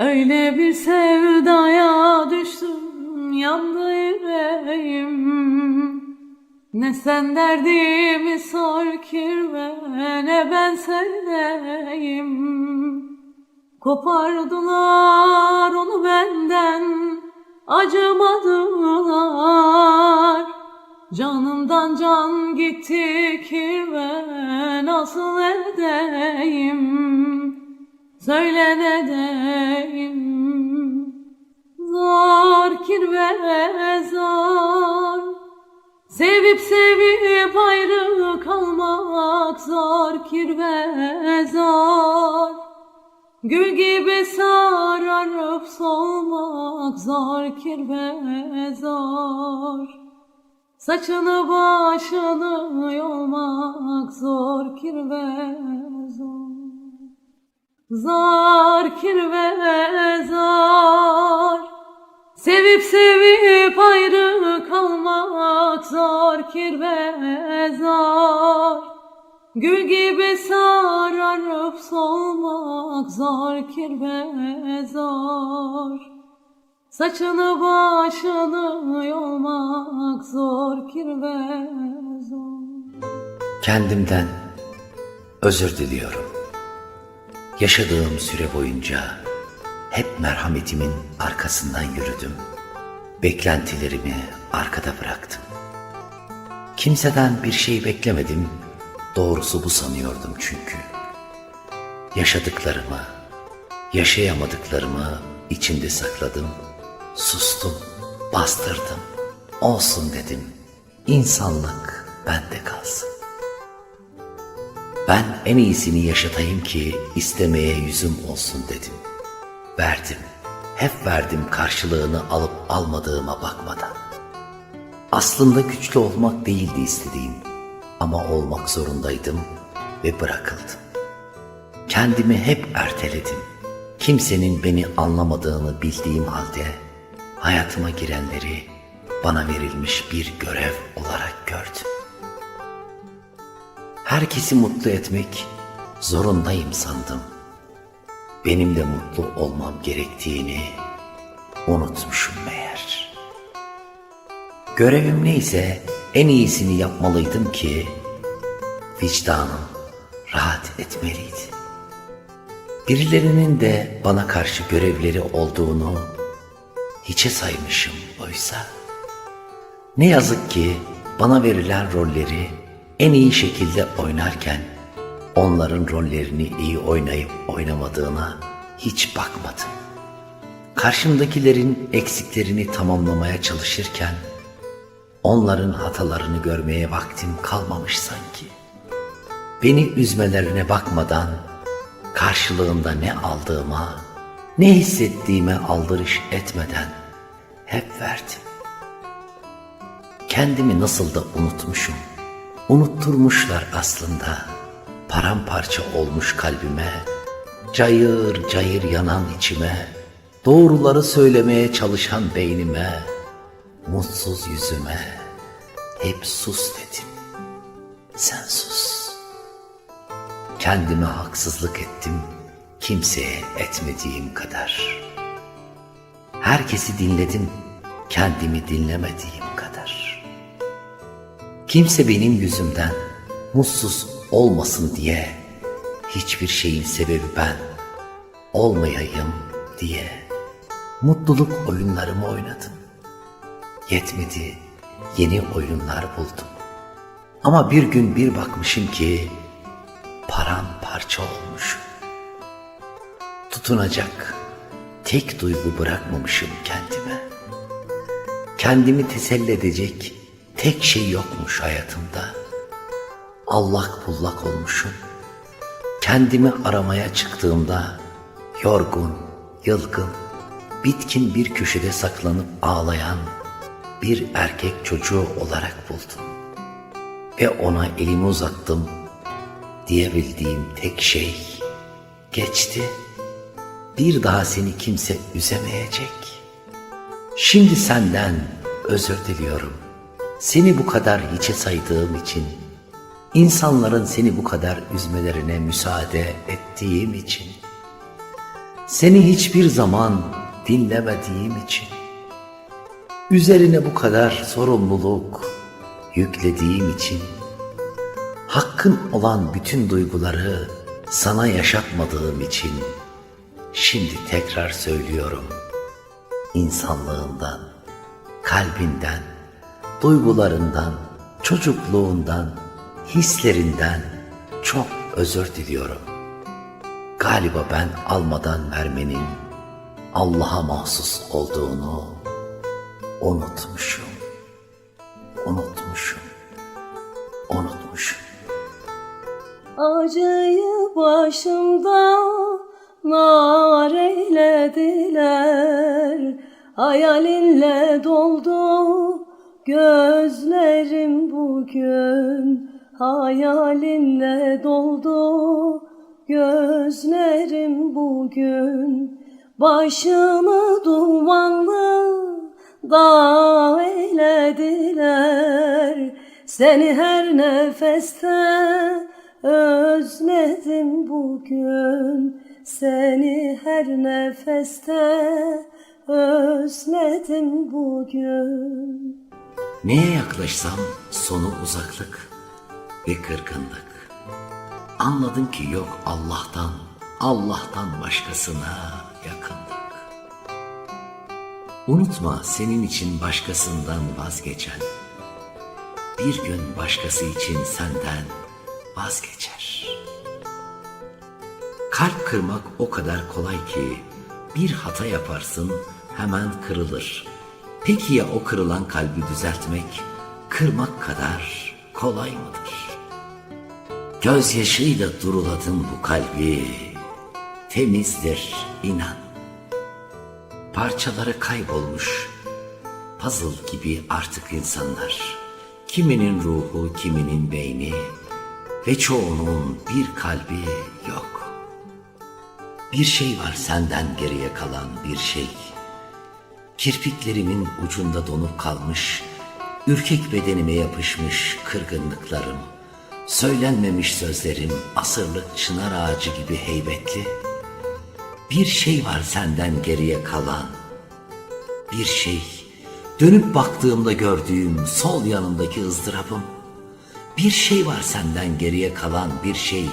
Öyle bir sevdaya düştüm yandı yüreğim. Ne sen derdimi sor kirve ne ben sevdeyim Kopardılar onu benden acımadılar. Canımdan can gitti kirve nasıl edeyim Söyle ne deyim? Zor kirve zor. Sevip sevip ayrı kalmak zor kirve zor. Gül gibi sararıp solmak zor kirve zor. Saçını başını yolmak zor kirve Zar kirve zar. Sevip sevip ayrı kalmak zor kirve zar. Gül gibi sararıp solmak zor kirve zor Saçını başını yolmak zor kirve zor. Kendimden özür diliyorum. Yaşadığım süre boyunca hep merhametimin arkasından yürüdüm. Beklentilerimi arkada bıraktım. Kimseden bir şey beklemedim. Doğrusu bu sanıyordum çünkü. Yaşadıklarımı, yaşayamadıklarımı içimde sakladım. Sustum, bastırdım. Olsun dedim. İnsanlık bende kalsın. Ben en iyisini yaşatayım ki istemeye yüzüm olsun dedim. Verdim. Hep verdim karşılığını alıp almadığıma bakmadan. Aslında güçlü olmak değildi istediğim ama olmak zorundaydım ve bırakıldım. Kendimi hep erteledim. Kimsenin beni anlamadığını bildiğim halde hayatıma girenleri bana verilmiş bir görev olarak gördüm. Herkesi mutlu etmek zorundayım sandım. Benim de mutlu olmam gerektiğini unutmuşum meğer. Görevim neyse en iyisini yapmalıydım ki vicdanım rahat etmeliydi. Birilerinin de bana karşı görevleri olduğunu hiçe saymışım oysa. Ne yazık ki bana verilen rolleri en iyi şekilde oynarken onların rollerini iyi oynayıp oynamadığına hiç bakmadım. Karşımdakilerin eksiklerini tamamlamaya çalışırken onların hatalarını görmeye vaktim kalmamış sanki. Beni üzmelerine bakmadan karşılığında ne aldığıma, ne hissettiğime aldırış etmeden hep verdim. Kendimi nasıl da unutmuşum. Unutturmuşlar aslında. Paramparça olmuş kalbime, cayır cayır yanan içime, doğruları söylemeye çalışan beynime, mutsuz yüzüme hep sus dedim. Sen sus. Kendime haksızlık ettim kimseye etmediğim kadar. Herkesi dinledim kendimi dinlemediğim. Kimse benim yüzümden mutsuz olmasın diye hiçbir şeyin sebebi ben olmayayım diye mutluluk oyunlarımı oynadım. Yetmedi yeni oyunlar buldum. Ama bir gün bir bakmışım ki paramparça olmuş. Tutunacak tek duygu bırakmamışım kendime. Kendimi teselli edecek tek şey yokmuş hayatımda. Allak bullak olmuşum. Kendimi aramaya çıktığımda yorgun, yılgın, bitkin bir köşede saklanıp ağlayan bir erkek çocuğu olarak buldum. Ve ona elimi uzattım. Diyebildiğim tek şey geçti. Bir daha seni kimse üzemeyecek. Şimdi senden özür diliyorum. Seni bu kadar hiçe saydığım için, insanların seni bu kadar üzmelerine müsaade ettiğim için. Seni hiçbir zaman dinlemediğim için. Üzerine bu kadar sorumluluk yüklediğim için. Hakkın olan bütün duyguları sana yaşatmadığım için. Şimdi tekrar söylüyorum. İnsanlığından, kalbinden, duygularından, çocukluğundan, hislerinden çok özür diliyorum. Galiba ben almadan vermenin Allah'a mahsus olduğunu unutmuşum. Unutmuşum. Unutmuşum. Acıyı başımda nar eylediler Hayalinle doldu gözlerim bugün Hayalinle doldu. Gözlerim bugün Başımı dumanlı dağ eylediler. Seni her nefeste özledim bugün. Seni her nefeste özledim bugün Neye yaklaşsam sonu uzaklık ve kırgınlık. Anladım ki yok Allah'tan, Allah'tan başkasına yakınlık. Unutma senin için başkasından vazgeçen, bir gün başkası için senden vazgeçer. Kalp kırmak o kadar kolay ki bir hata yaparsın hemen kırılır. Peki ya o kırılan kalbi düzeltmek kırmak kadar kolay mıdır? Gözyaşıyla duruladın bu kalbi. Temizdir inan. Parçaları kaybolmuş. Puzzle gibi artık insanlar. Kiminin ruhu, kiminin beyni ve çoğunun bir kalbi yok. Bir şey var senden geriye kalan bir şey. Kirpiklerimin ucunda donup kalmış, ürkek bedenime yapışmış kırgınlıklarım, söylenmemiş sözlerim asırlık çınar ağacı gibi heybetli. Bir şey var senden geriye kalan, bir şey, dönüp baktığımda gördüğüm sol yanımdaki ızdırabım. Bir şey var senden geriye kalan bir şey,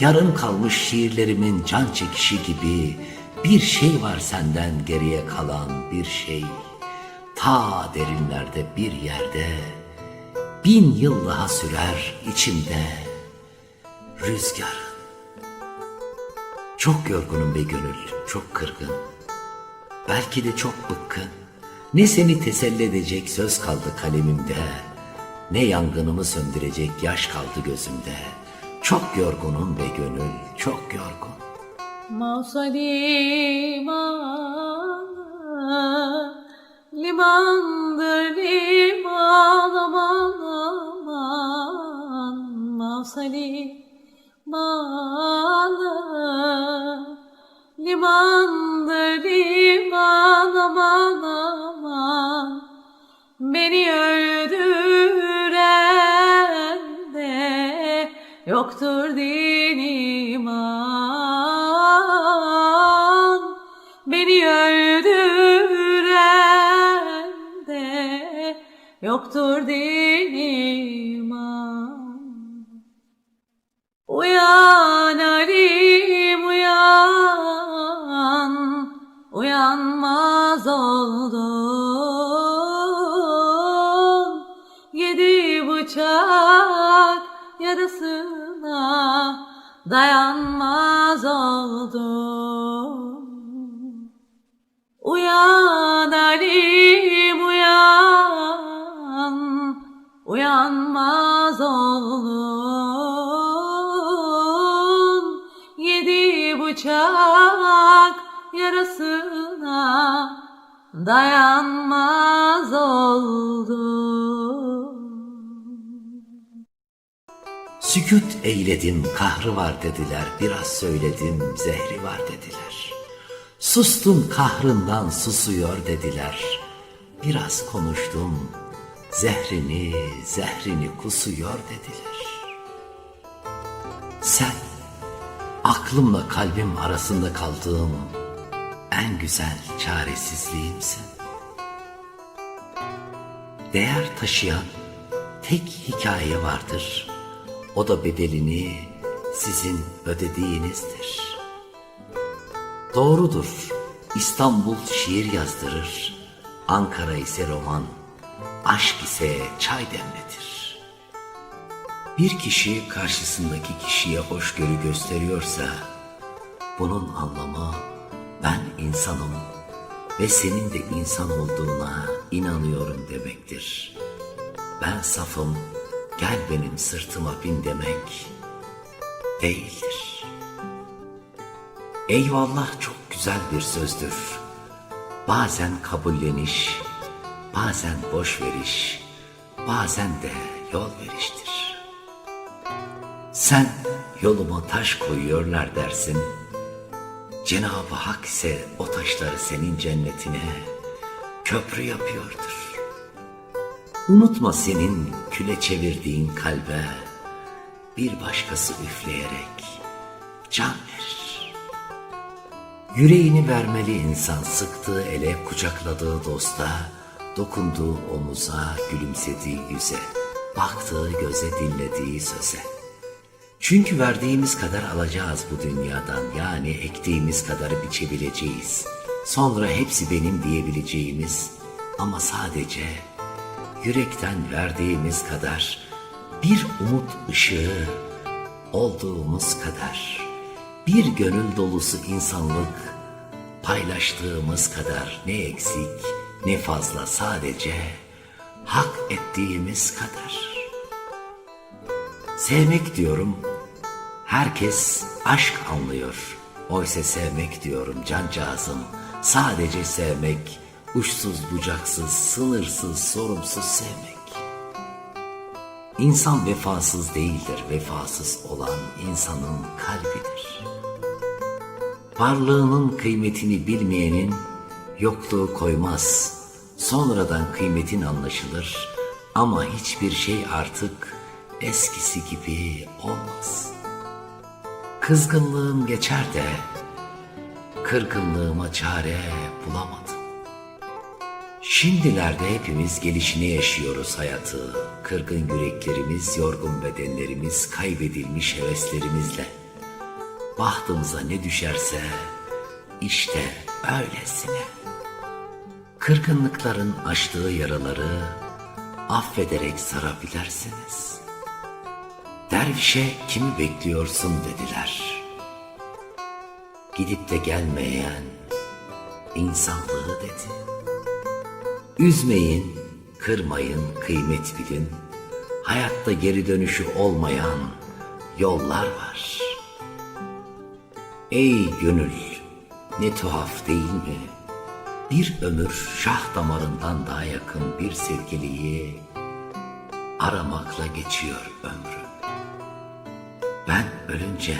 yarım kalmış şiirlerimin can çekişi gibi. Bir şey var senden geriye kalan bir şey, ta derinlerde bir yerde, bin yıl daha sürer içimde rüzgar. Çok yorgunum be gönül, çok kırgın. Belki de çok bıkkın. Ne seni teselli edecek söz kaldı kalemimde. Ne yangınımı söndürecek yaş kaldı gözümde. Çok yorgunum be gönül, çok yorgun. Mausa liman Limandır liman aman aman Mausa liman Limandır liman aman aman Beni öldüren de yoktur din yoktur din iman Uyan Alim uyan Uyanmaz oldun Yedi bıçak yarasına Dayanmaz oldun Sükut eyledim, kahrı var dediler. Biraz söyledim, zehri var dediler. Sustum kahrından susuyor dediler. Biraz konuştum, zehrini, zehrini kusuyor dediler. Sen, aklımla kalbim arasında kaldığım en güzel çaresizliğimsin. Değer taşıyan tek hikaye vardır. O da bedelini sizin ödediğinizdir. Doğrudur. İstanbul şiir yazdırır. Ankara ise roman. Aşk ise çay demletir. Bir kişi karşısındaki kişiye hoşgörü gösteriyorsa bunun anlamı ben insanım ve senin de insan olduğuna inanıyorum demektir. Ben safım, gel benim sırtıma bin demek değildir. Eyvallah çok güzel bir sözdür. Bazen kabulleniş, bazen boş veriş, bazen de yol veriştir. Sen yoluma taş koyuyorlar dersin. Cenab-ı Hak ise o taşları senin cennetine köprü yapıyordur. Unutma senin küle çevirdiğin kalbe bir başkası üfleyerek can verir. Yüreğini vermeli insan sıktığı ele, kucakladığı dosta, dokunduğu omuza, gülümsediği yüze, baktığı göze, dinlediği söze. Çünkü verdiğimiz kadar alacağız bu dünyadan. Yani ektiğimiz kadar biçebileceğiz. Sonra hepsi benim diyebileceğimiz ama sadece yürekten verdiğimiz kadar bir umut ışığı olduğumuz kadar bir gönül dolusu insanlık paylaştığımız kadar ne eksik ne fazla sadece hak ettiğimiz kadar. Sevmek diyorum, herkes aşk anlıyor. Oysa sevmek diyorum cancağızım, sadece sevmek, uçsuz bucaksız, sınırsız, sorumsuz sevmek. İnsan vefasız değildir, vefasız olan insanın kalbidir. Varlığının kıymetini bilmeyenin yokluğu koymaz. Sonradan kıymetin anlaşılır ama hiçbir şey artık eskisi gibi olmaz. Kızgınlığım geçer de kırgınlığıma çare bulamadım. Şimdilerde hepimiz gelişine yaşıyoruz hayatı. Kırgın yüreklerimiz, yorgun bedenlerimiz, kaybedilmiş heveslerimizle. Bahtımıza ne düşerse işte öylesine. Kırgınlıkların açtığı yaraları affederek sarabilirsiniz. Dervişe kimi bekliyorsun dediler. Gidip de gelmeyen insanlığı dedi. Üzmeyin, kırmayın, kıymet bilin. Hayatta geri dönüşü olmayan yollar var. Ey gönül, ne tuhaf değil mi? Bir ömür şah damarından daha yakın bir sevgiliyi aramakla geçiyor ömrüm. Ben ölünce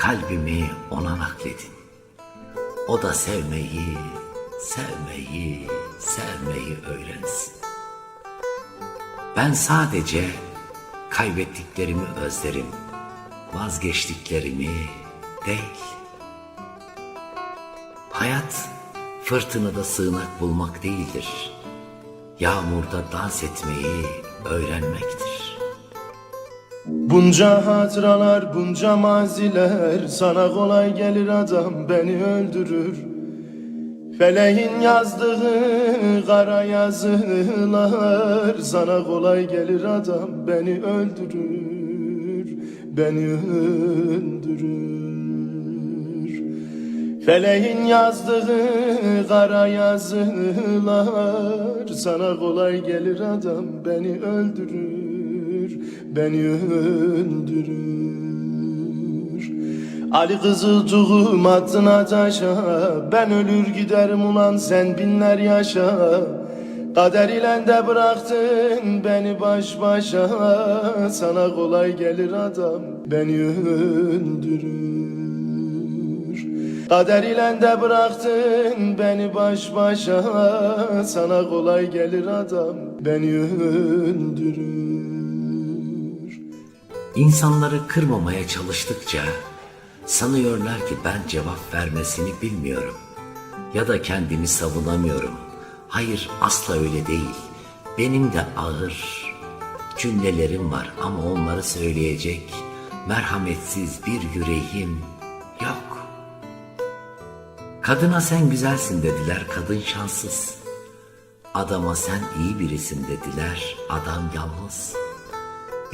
kalbimi ona nakledin. O da sevmeyi, sevmeyi, sevmeyi öğrensin. Ben sadece kaybettiklerimi özlerim, vazgeçtiklerimi değil. Hayat fırtınada sığınak bulmak değildir. Yağmurda dans etmeyi öğrenmektir. Bunca hatıralar, bunca maziler Sana kolay gelir adam beni öldürür Feleğin yazdığı kara yazılar. Sana kolay gelir adam beni öldürür Beni öldürür. Feleğin yazdığı kara yazılar. Sana kolay gelir adam beni öldürür Beni öldürür Ali kızılcığım attına taşa Ben ölür giderim ulan sen binler yaşa. Kader ile de bıraktın beni baş başa Sana kolay gelir adam beni öldürür. Kader ile de bıraktın beni baş başa Sana kolay gelir adam beni öldürür. İnsanları kırmamaya çalıştıkça Sanıyorlar ki ben cevap vermesini bilmiyorum. Ya da kendimi savunamıyorum. Hayır asla öyle değil. Benim de ağır cümlelerim var ama onları söyleyecek merhametsiz bir yüreğim yok. Kadına sen güzelsin dediler, kadın şanssız. Adama sen iyi birisin dediler, adam yalnız.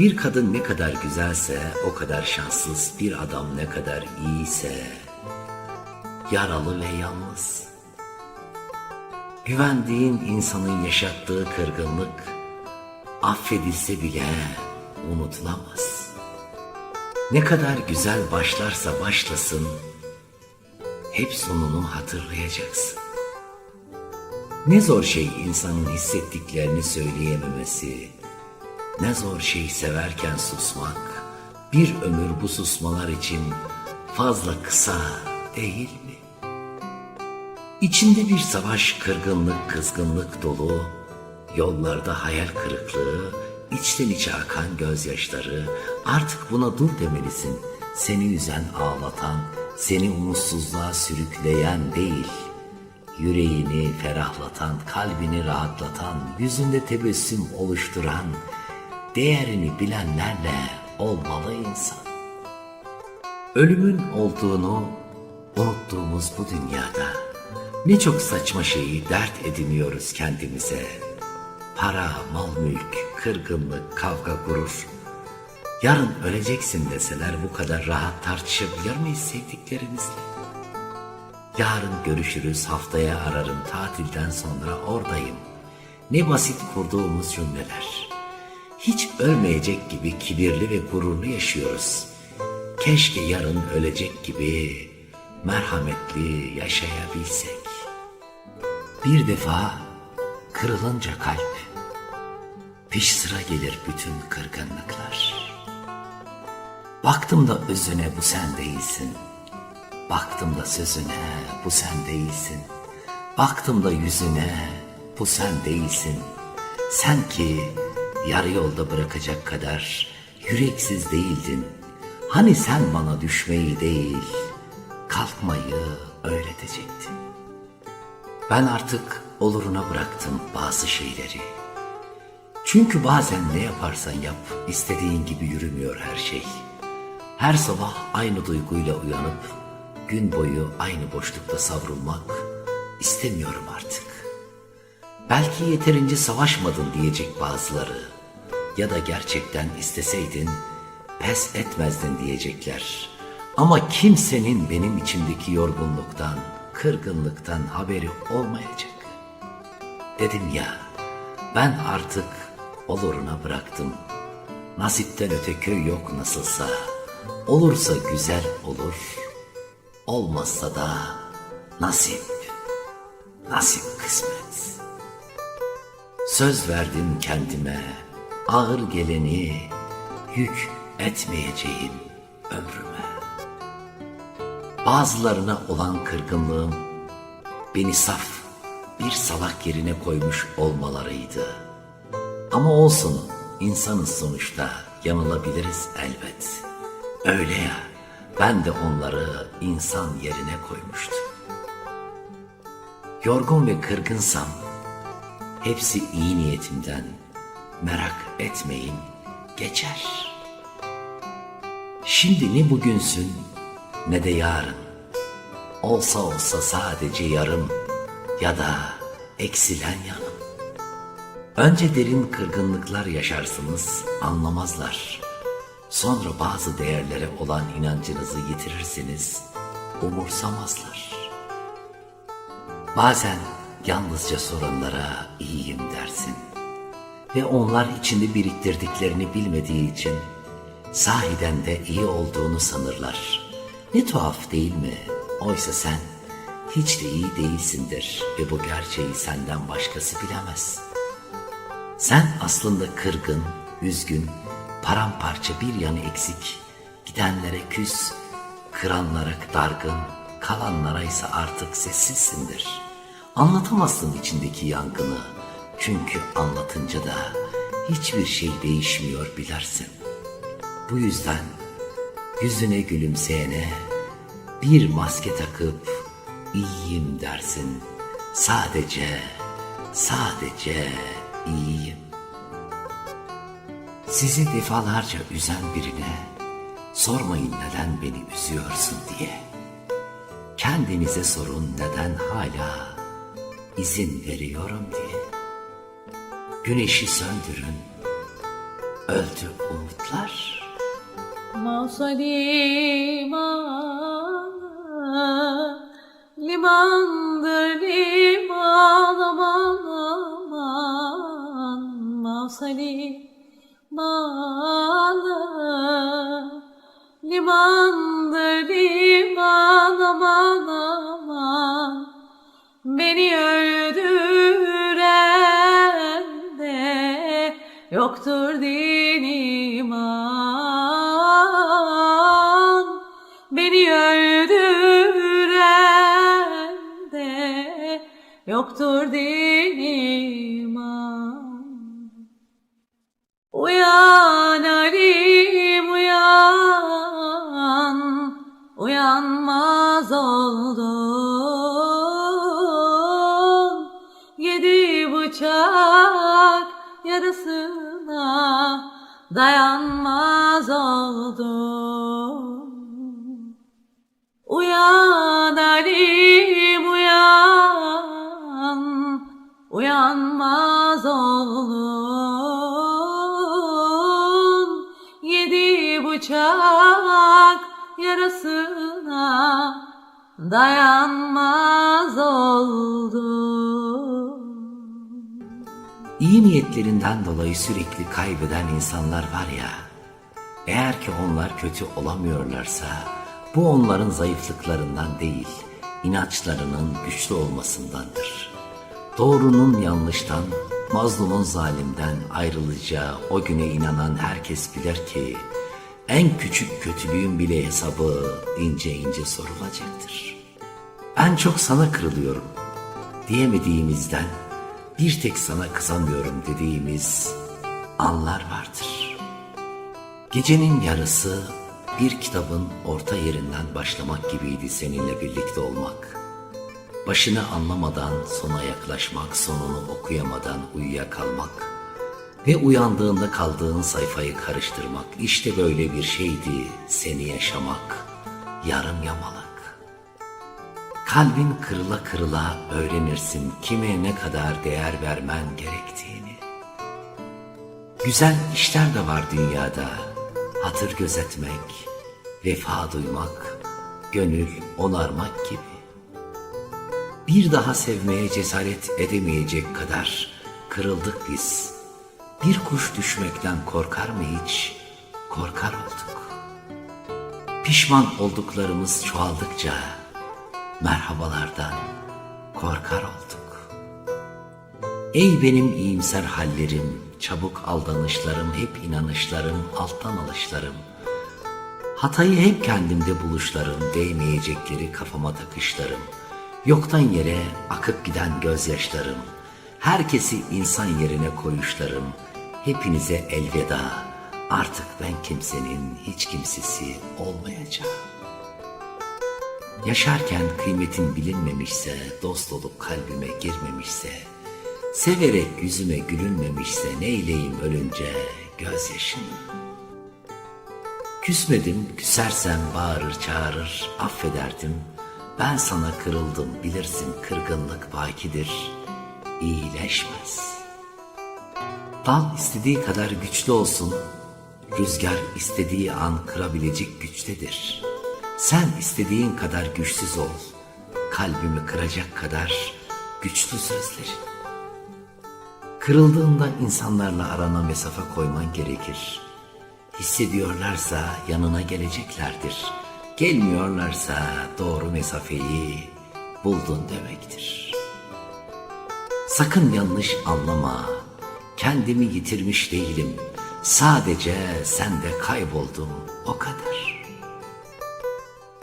Bir kadın ne kadar güzelse o kadar şanssız, bir adam ne kadar iyiyse yaralı ve yalnız. Güvendiğin insanın yaşattığı kırgınlık affedilse bile unutulamaz. Ne kadar güzel başlarsa başlasın, hep sonunu hatırlayacaksın. Ne zor şey insanın hissettiklerini söyleyememesi, ne zor şey severken susmak, bir ömür bu susmalar için fazla kısa değil mi? İçinde bir savaş, kırgınlık, kızgınlık dolu, yollarda hayal kırıklığı, içten içe akan gözyaşları, artık buna dur demelisin. Seni üzen, ağlatan, seni umutsuzluğa sürükleyen değil, yüreğini ferahlatan, kalbini rahatlatan, yüzünde tebessüm oluşturan, değerini bilenlerle olmalı insan. Ölümün olduğunu unuttuğumuz bu dünyada ne çok saçma şeyi dert ediniyoruz kendimize. Para, mal, mülk, kırgınlık, kavga, gurur. Yarın öleceksin deseler bu kadar rahat tartışabilir miyiz sevdiklerimizle? Yarın görüşürüz, haftaya ararım, tatilden sonra oradayım. Ne basit kurduğumuz cümleler. Hiç ölmeyecek gibi kibirli ve gururlu yaşıyoruz. Keşke yarın ölecek gibi merhametli yaşayabilsek. Bir defa kırılınca kalp, piş sıra gelir bütün kırgınlıklar. Baktım da özüne bu sen değilsin. Baktım da sözüne bu sen değilsin. Baktım da yüzüne bu sen değilsin. Sen ki yarı yolda bırakacak kadar yüreksiz değildin. Hani sen bana düşmeyi değil, kalkmayı öğretecektin. Ben artık oluruna bıraktım bazı şeyleri. Çünkü bazen ne yaparsan yap, istediğin gibi yürümüyor her şey. Her sabah aynı duyguyla uyanıp, gün boyu aynı boşlukta savrulmak istemiyorum artık. Belki yeterince savaşmadın diyecek bazıları. Ya da gerçekten isteseydin pes etmezdin diyecekler. Ama kimsenin benim içimdeki yorgunluktan, kırgınlıktan haberi olmayacak. Dedim ya, ben artık oluruna bıraktım. Nasipten öte köy yok nasılsa. Olursa güzel olur, olmazsa da nasip, nasip kısmet. Söz verdim kendime, ağır geleni yük etmeyeceğim ömrüme. Bazılarına olan kırgınlığım beni saf bir salak yerine koymuş olmalarıydı. Ama olsun insanız sonuçta yanılabiliriz elbet. Öyle ya ben de onları insan yerine koymuştum. Yorgun ve kırgınsam hepsi iyi niyetimden merak etmeyin geçer. Şimdi ne bugünsün ne de yarın. Olsa olsa sadece yarım ya da eksilen yanım. Önce derin kırgınlıklar yaşarsınız, anlamazlar. Sonra bazı değerlere olan inancınızı yitirirsiniz, umursamazlar. Bazen yalnızca sorunlara iyiyim dersin. Ve onlar içinde biriktirdiklerini bilmediği için sahiden de iyi olduğunu sanırlar. Ne tuhaf değil mi? Oysa sen hiç de iyi değilsindir ve bu gerçeği senden başkası bilemez. Sen aslında kırgın, üzgün, paramparça bir yanı eksik, gidenlere küs, kıranlara dargın, kalanlara ise artık sessizsindir. Anlatamazsın içindeki yangını, çünkü anlatınca da hiçbir şey değişmiyor bilersin. Bu yüzden yüzüne gülümseyene Bir maske takıp iyiyim dersin. Sadece, sadece iyiyim. Sizi defalarca üzen birine sormayın neden beni üzüyorsun diye. Kendinize sorun neden hala izin veriyorum diye. Güneşi söndürün, öldü umutlar. Mausa limanı Limandır yoktur din iman. Beni öldüren de yoktur din iman. Uyan Alim uyan. Uyanmaz Dayanmaz oldun Uyan Alim uyan. Uyanmaz oldun Yedi bıçak yarasına Dayanmaz oldun İyi niyetlerinden dolayı sürekli kaybeden insanlar var ya, eğer ki onlar kötü olamıyorlarsa, bu onların zayıflıklarından değil, inançlarının güçlü olmasındandır. Doğrunun yanlıştan, mazlumun zalimden ayrılacağı o güne inanan herkes bilir ki, en küçük kötülüğün bile hesabı ince ince sorulacaktır. En çok sana kırılıyorum diyemediğimizden bir tek sana kızamıyorum dediğimiz anlar vardır. Gecenin yarısı bir kitabın orta yerinden başlamak gibiydi seninle birlikte olmak. Başını anlamadan sona yaklaşmak, sonunu okuyamadan uyuyakalmak ve uyandığında kaldığın sayfayı karıştırmak işte böyle bir şeydi seni yaşamak, yarım yamalak. Kalbin kırıla kırıla öğrenirsin kime ne kadar değer vermen gerektiğini. Güzel işler de var dünyada. Hatır gözetmek, vefa duymak, gönül onarmak gibi. Bir daha sevmeye cesaret edemeyecek kadar kırıldık biz. Bir kuş düşmekten korkar mı hiç? Korkar olduk. Pişman olduklarımız çoğaldıkça merhabalardan korkar olduk. Ey benim iyimser hallerim, çabuk aldanışlarım, hep inanışlarım, alttan alışlarım. Hatayı hep kendimde buluşlarım, değmeyecekleri kafama takışlarım. Yoktan yere akıp giden gözyaşlarım. Herkesi insan yerine koyuşlarım. Hepinize elveda. Artık ben kimsenin hiç kimsesi olmayacağım. Yaşarken kıymetin bilinmemişse, dost olup kalbime girmemişse, severek yüzüme gülünmemişse neyleyim ölünce gözyaşını. Küsmedim, küsersem bağırır çağırır, affederdim. Ben sana kırıldım, bilirsin kırgınlık bakidir, iyileşmez. Dal istediği kadar güçlü olsun, rüzgar istediği an kırabilecek güçtedir. Sen istediğin kadar güçsüz ol, kalbimi kıracak kadar güçlü sözlerin. Kırıldığında insanlarla arana mesafe koyman gerekir. Hissediyorlarsa yanına geleceklerdir. Gelmiyorlarsa doğru mesafeyi buldun demektir. Sakın yanlış anlama. Kendimi yitirmiş değilim. Sadece sende kayboldum o kadar.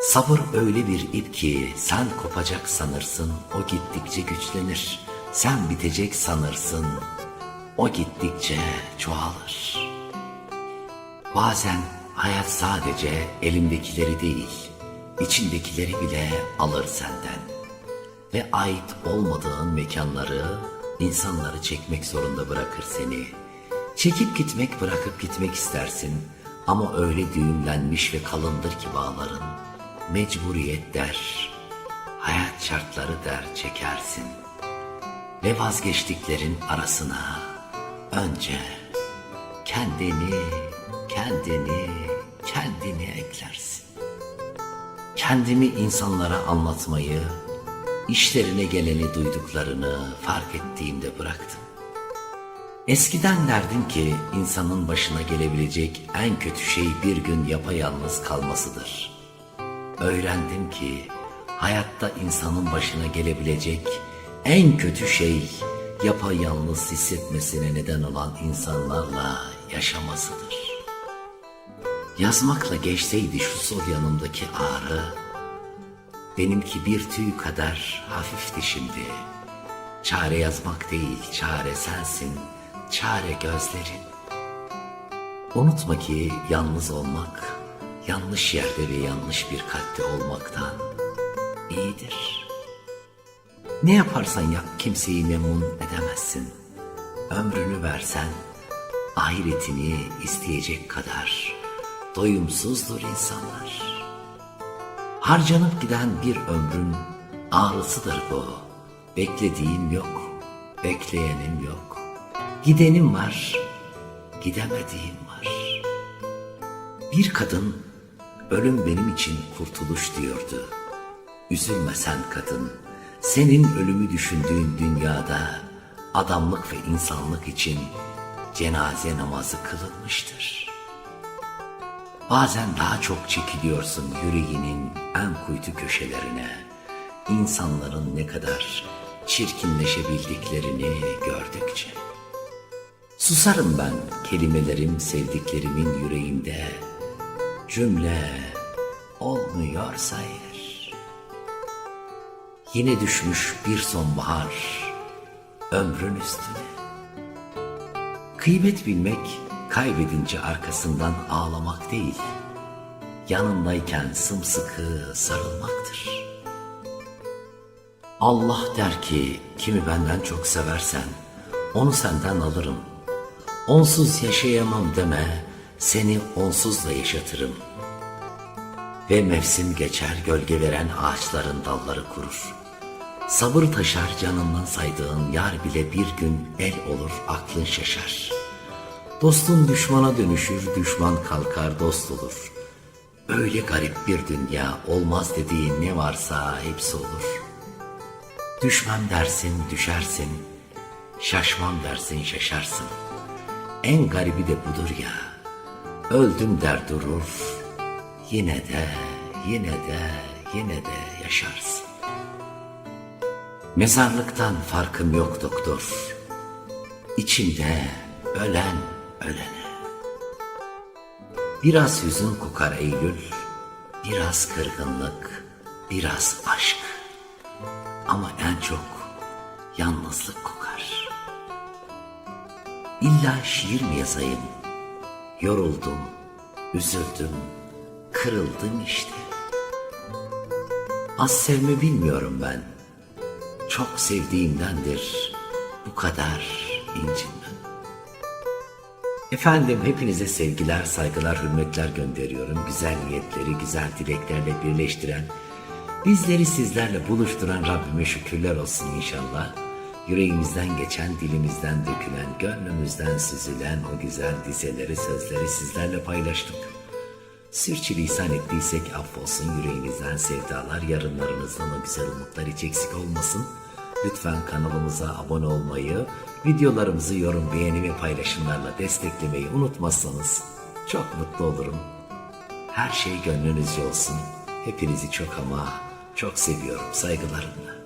Sabır öyle bir ip ki sen kopacak sanırsın, o gittikçe güçlenir. Sen bitecek sanırsın, o gittikçe çoğalır. Bazen hayat sadece elimdekileri değil, içindekileri bile alır senden. Ve ait olmadığın mekanları, insanları çekmek zorunda bırakır seni. Çekip gitmek bırakıp gitmek istersin ama öyle düğümlenmiş ve kalındır ki bağların. Mecburiyet der, hayat şartları der çekersin. Ve vazgeçtiklerin arasına önce kendini, kendini, kendini eklersin. Kendimi insanlara anlatmayı, işlerine geleni duyduklarını fark ettiğimde bıraktım. Eskiden derdim ki insanın başına gelebilecek en kötü şey bir gün yapayalnız kalmasıdır. Öğrendim ki hayatta insanın başına gelebilecek en kötü şey yapayalnız hissetmesine neden olan insanlarla yaşamasıdır. Yazmakla geçseydi şu sol yanımdaki ağrı, benimki bir tüy kadar hafifti şimdi. Çare yazmak değil, çare sensin, çare gözlerin. Unutma ki yalnız olmak, yanlış yerde ve yanlış bir kalpte olmaktan iyidir. Ne yaparsan yap kimseyi memnun edemezsin. Ömrünü versen ahiretini isteyecek kadar doyumsuzdur insanlar. Harcanıp giden bir ömrün ağrısıdır bu. Beklediğim yok, bekleyenim yok. Gidenim var, gidemediğim var. Bir kadın ölüm benim için kurtuluş diyordu. Üzülme sen kadın, senin ölümü düşündüğün dünyada adamlık ve insanlık için cenaze namazı kılınmıştır. Bazen daha çok çekiliyorsun yüreğinin en kuytu köşelerine. İnsanların ne kadar çirkinleşebildiklerini gördükçe. Susarım ben kelimelerim sevdiklerimin yüreğinde. Cümle olmuyorsa eğer. Yine düşmüş bir sonbahar ömrün üstüne. Kıymet bilmek kaybedince arkasından ağlamak değil. Yanındayken sımsıkı sarılmaktır. Allah der ki kimi benden çok seversen onu senden alırım. Onsuz yaşayamam deme seni onsuz da yaşatırım. Ve mevsim geçer gölge veren ağaçların dalları kurur. Sabır taşar canından saydığın yar bile bir gün el olur aklın şaşar. Dostun düşmana dönüşür düşman kalkar dost olur. Öyle garip bir dünya olmaz dediğin ne varsa hepsi olur. Düşmem dersin düşersin, şaşmam dersin şaşarsın. En garibi de budur ya, öldüm der durur, yine de, yine de, yine de yaşarsın. Mezarlıktan farkım yok doktor. İçimde ölen ölene. Biraz hüzün kokar Eylül, biraz kırgınlık, biraz aşk. Ama en çok yalnızlık kokar. İlla şiir mi yazayım? Yoruldum, üzüldüm, kırıldım işte. Az sevme bilmiyorum ben. Çok sevdiğimdendir bu kadar incinmem. Efendim hepinize sevgiler, saygılar, hürmetler gönderiyorum. Güzel niyetleri, güzel dileklerle birleştiren, bizleri sizlerle buluşturan Rabbime şükürler olsun inşallah. Yüreğimizden geçen, dilimizden dökülen, gönlümüzden süzülen o güzel dizeleri, sözleri sizlerle paylaştık. Sürçülisan ettiysek affolsun yüreğinizden sevdalar, yarınlarınızdan o güzel umutlar hiç eksik olmasın. Lütfen kanalımıza abone olmayı, videolarımızı yorum, beğeni ve paylaşımlarla desteklemeyi unutmazsanız çok mutlu olurum. Her şey gönlünüzce olsun. Hepinizi çok ama çok seviyorum saygılarımla.